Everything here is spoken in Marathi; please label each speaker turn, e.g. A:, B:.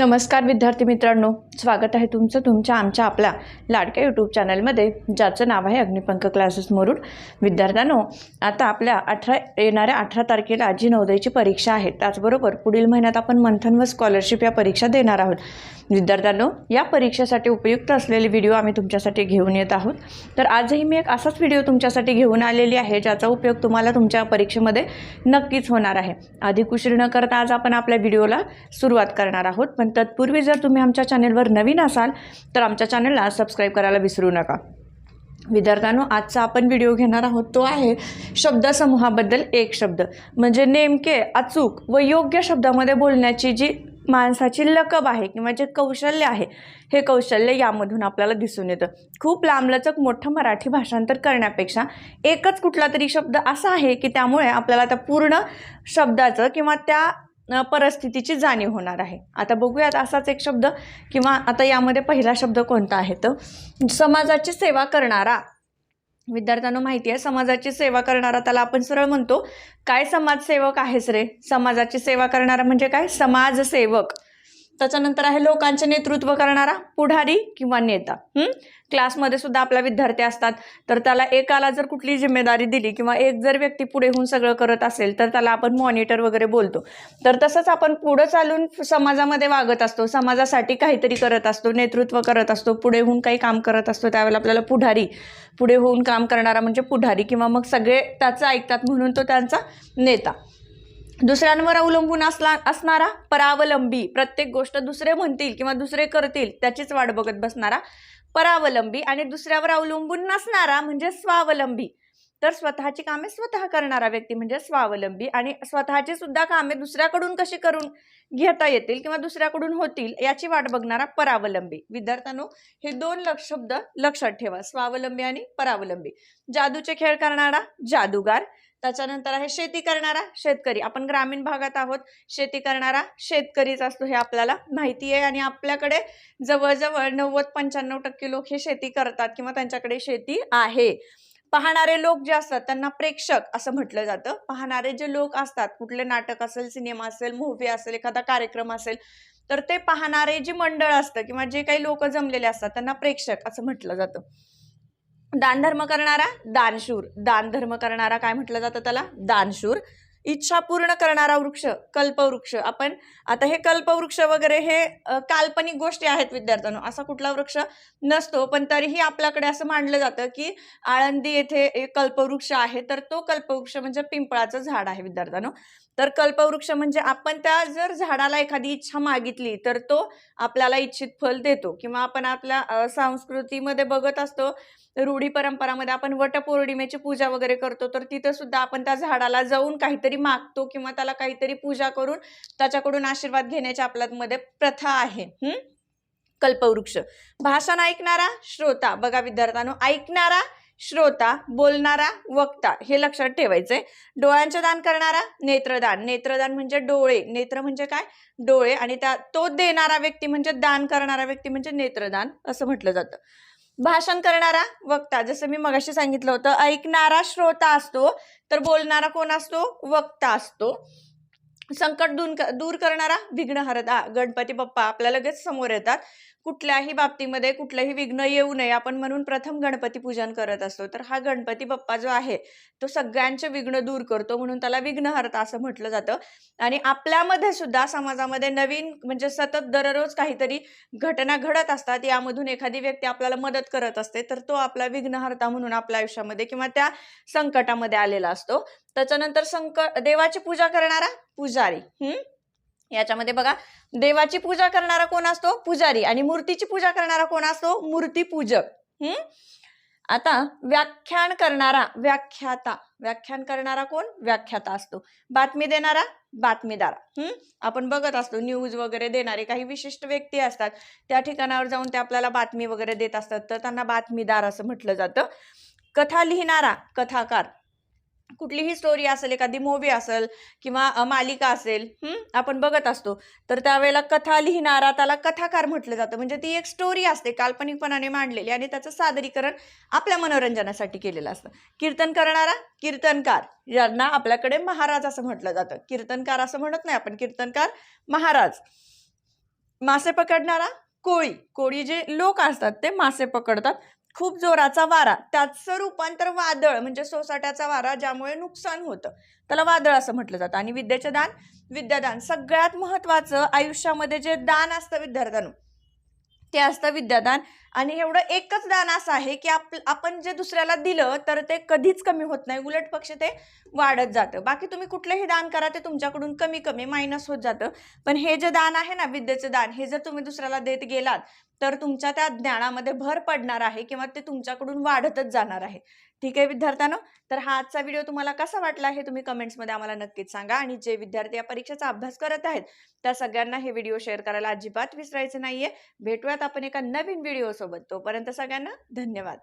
A: नमस्कार विद्यार्थी मित्रांनो. स्वागत आहे तुमचं तुमच्या आमच्या आपल्या लाडक्या यूट्यूब चॅनलमध्ये ज्याचं नाव आहे अग्निपंख क्लासेस मुरुड. विद्यार्थ्यांनो आता आपल्या अठरा येणाऱ्या अठरा तारखेला जी नवोदयची परीक्षा आहे त्याचबरोबर पुढील महिन्यात आपण मंथन व स्कॉलरशिप या परीक्षा देणार आहोत. विद्यार्थ्यांनो या परीक्षेसाठी उपयुक्त असलेले व्हिडिओ आम्ही तुमच्यासाठी घेऊन येत आहोत. तर आजही मी एक असाच व्हिडिओ तुमच्यासाठी घेऊन आलेली आहे ज्याचा उपयोग तुम्हाला तुमच्या परीक्षेमध्ये नक्कीच होणार आहे. अधिक उशीर न करता आज आपण आपल्या व्हिडिओला सुरुवात करणार आहोत. पण तत्पूर्वी जर तुम्ही आमच्या चॅनेलवर नवीन असाल तर आमच्या चॅनलला सबस्क्राईब करायला विसरू नका. विद्यार्थ्यांनो आजचा आपण व्हिडिओ घेणार आहोत तो आहे शब्दसमूहाबद्दल एक शब्द. म्हणजे नेमके अचूक व योग्य शब्दामध्ये बोलण्याची जी माणसाची लकब आहे किंवा जे कौशल्य आहे हे कौशल्य यामधून आपल्याला दिसून येतं. खूप लांबलचक मोठं मराठी भाषांतर करण्यापेक्षा एकच कुठला तरी शब्द असा आहे की त्यामुळे आपल्याला त्या पूर्ण शब्दाचं किंवा त्या परिस्थितीची जाणीव होणार आहे. आता बघूयात असाच एक शब्द किंवा आता यामध्ये पहिला शब्द कोणता आहे तर समाजाची सेवा करणारा. विद्यार्थ्यांना माहिती आहे समाजाची सेवा करणारा त्याला आपण सरळ म्हणतो. काय समाजसेवक आहेस रे? समाजाची सेवा करणारा म्हणजे काय? समाजसेवक. त्याच्यानंतर आहे लोकांचे नेतृत्व करणारा पुढारी किंवा नेता. क्लासमध्ये सुद्धा आपला विद्यार्थी असतात. तर त्याला एकाला जर कुठली जिम्मेदारी दिली किंवा एक जर व्यक्ती पुढे होऊन सगळं करत असेल तर त्याला आपण मॉनिटर वगैरे बोलतो. तर तसंच आपण पुढं चालून समाजामध्ये वागत असतो. समाजासाठी काहीतरी करत असतो नेतृत्व करत असतो पुढे होऊन काही काम करत असतो. त्यावेळेला आपल्याला पुढारी पुढे होऊन काम करणारा म्हणजे पुढारी किंवा मग सगळे त्याचं ऐकतात म्हणून तो त्यांचा नेता. दुसऱ्यांवर अवलंबून असला असणारा परावलंबी प्रत्येक गोष्ट दुसरे म्हणतील किंवा दुसरे करतील त्याचीच वाट बघत बसणारा परावलंबी आणि दुसऱ्यावर अवलंबून नसणारा म्हणजे स्वावलंबी. तर स्वतःची कामे स्वतः करणारा व्यक्ती म्हणजे स्वावलंबी आणि स्वतःची सुद्धा कामे दुसऱ्याकडून कशी करून घेता येतील किंवा दुसऱ्याकडून होतील याची वाट बघणारा परावलंबी. विद्यार्थ्यांनो हे दोन लक्ष शब्द लक्षात ठेवा स्वावलंबी आणि परावलंबी. जादूचे खेळ करणारा जादूगार त्याच्यानंतर आहे शेती करणारा शेतकरी. आपण ग्रामीण भागात आहोत. शेती करणारा शेतकरीच असतो हे आपल्याला माहिती आहे आणि आपल्याकडे जवळजवळ नव्वद पंच्याण्णव टक्के लोक हे शेती करतात किंवा त्यांच्याकडे शेती आहे. पाहणारे लोक जे असतात त्यांना प्रेक्षक असं म्हटलं जातं. पाहणारे जे लोक असतात कुठले नाटक असेल सिनेमा असेल मूव्ही असेल एखादा कार्यक्रम असेल तर ते पाहणारे जे मंडळ असतं किंवा जे काही लोक जमलेले असतात त्यांना प्रेक्षक असं म्हटलं जातं. दानधर्म करणारा दानशूर. दानधर्म करणारा काय म्हटलं जातं त्याला? दानशूर. इच्छा पूर्ण करणारा वृक्ष कल्पवृक्ष. आपण आता हे कल्पवृक्ष वगैरे हे काल्पनिक गोष्टी आहेत विद्यार्थ्यांनो. असा कुठला वृक्ष नसतो पण तरीही आपल्याकडे असं मानलं जातं की आळंदी येथे एक कल्पवृक्ष आहे तर तो कल्पवृक्ष म्हणजे पिंपळाचं झाड आहे विद्यार्थ्यांनो. तर कल्पवृक्ष म्हणजे आपण त्या जर झाडाला एखादी इच्छा मागितली तर तो आपल्याला इच्छित फल देतो. किंवा आपण आपल्या संस्कृतीमध्ये बघत असतो रूढी परंपरामध्ये आपण वटपौर्णिमेची पूजा वगैरे करतो तर तिथं सुद्धा आपण त्या झाडाला जाऊन काहीतरी मागतो किंवा त्याला काहीतरी पूजा करून त्याच्याकडून आशीर्वाद घेण्याची आपल्यामध्ये प्रथा आहे. हम्म कल्पवृक्ष. भाषण ऐकणारा श्रोता. बघा विद्यार्थ्यांनो ऐकणारा श्रोता बोलणारा वक्ता हे लक्षात ठेवायचंय. डोळ्यांचे दान करणारा नेत्रदान. नेत्रदान म्हणजे डोळे. नेत्र म्हणजे काय? डोळे. आणि त्या तो देणारा व्यक्ती म्हणजे दान करणारा व्यक्ती म्हणजे नेत्रदान असं म्हटलं जातं. भाषण करणारा वक्ता जसं मी मगाशी सांगितलं होतं ऐकणारा श्रोता असतो तर बोलणारा कोण असतो? वक्ता असतो. संकट दूर दूर करणारा विघ्नहरता गणपती बाप्पा आपल्या लगेच समोर येतात. कुठल्याही बाबतीमध्ये कुठलंही विघ्न येऊ नये. आपण म्हणून प्रथम गणपती पूजन करत असतो. तर हा गणपती बाप्पा जो आहे तो सगळ्यांचे विघ्न दूर करतो म्हणून त्याला विघ्नहर्ता असं म्हटलं जातं. आणि आपल्यामध्ये सुद्धा समाजामध्ये नवीन म्हणजे सतत दररोज काहीतरी घटना घडत असतात. यामधून एखादी व्यक्ती आपल्याला मदत करत असते. तर तो आपला विघ्नहर्ता म्हणून आपल्या आयुष्यामध्ये किंवा त्या संकटामध्ये आलेला असतो. त्याच्यानंतर संकट देवाची पूजा करणारा पुजारी. हम्म? याच्यामध्ये बघा देवाची पूजा करणारा कोण असतो? पुजारी. आणि मूर्तीची पूजा करणारा कोण असतो? मूर्तीपूजक हम्म? आता व्याख्यान करणारा व्याख्याता. व्याख्यान करणारा कोण? व्याख्याता असतो. बातमी देणारा बातमीदार. हम्म? आपण बघत असतो न्यूज वगैरे देणारे काही विशिष्ट व्यक्ती असतात. त्या ठिकाणावर जाऊन ते आपल्याला बातमी वगैरे देत असतात. तर त्यांना बातमीदार असं म्हटलं जातं. कथा लिहिणारा कथाकार. कुठलीही स्टोरी असेल एखादी मूवी असेल किंवा मालिका असेल आपण बघत असतो. तर त्यावेळेला कथा लिहिणारा त्याला कथाकार म्हटलं जातं. म्हणजे ती एक स्टोरी असते काल्पनिकपणाने मांडलेली आणि त्याचं सादरीकरण आपल्या मनोरंजनासाठी केलेलं असतं. कीर्तन करणारा कीर्तनकार यांना आपल्याकडे महाराज असं म्हटलं जातं. कीर्तनकार असं म्हणत नाही आपण कीर्तनकार महाराज. मासे पकडणारा कोळी. कोळी जे लोक असतात ते मासे पकडतात. खूप जोराचा वारा. त्याचं रूपांतर वादळ म्हणजे सोसाट्याचा वारा ज्यामुळे नुकसान होतं. त्याला वादळ असं म्हटलं जातं. आणि विद्येचे दान विद्यादान. सगळ्यात महत्त्वाचं आयुष्यामध्ये जे दान असतं विद्यार्थ्यांनो ते असतं विद्यादान. आणि एवढं एकच दान असं आहे की आप आपण जे दुसऱ्याला दिलं तर ते कधीच कमी होत नाही. उलट पक्ष ते वाढत जातं. बाकी तुम्ही कुठलंही दान करा ते तुमच्याकडून कमी कमी मायनस होत जातं. पण हे जे दान आहे ना विद्येचं दान हे जर तुम्ही दुसऱ्याला देत गेलात तर तुमच्या त्या ज्ञानामध्ये भर पडणार आहे किंवा ते तुमच्याकडून वाढतच जाणार आहे. ठीक आहे विद्यार्थ्यांनो? तर हा आजचा व्हिडिओ तुम्हाला कसा वाटला हे तुम्ही कमेंट्समध्ये आम्हाला नक्कीच सांगा. आणि जे विद्यार्थी या परीक्षेचा अभ्यास करत आहेत त्या सगळ्यांना हे व्हिडिओ शेअर करायला अजिबात विसरायचं नाहीये. भेटूयात आपण एका नवीन व्हिडिओ सोबत तोपर्यंत सगळ्यांना धन्यवाद.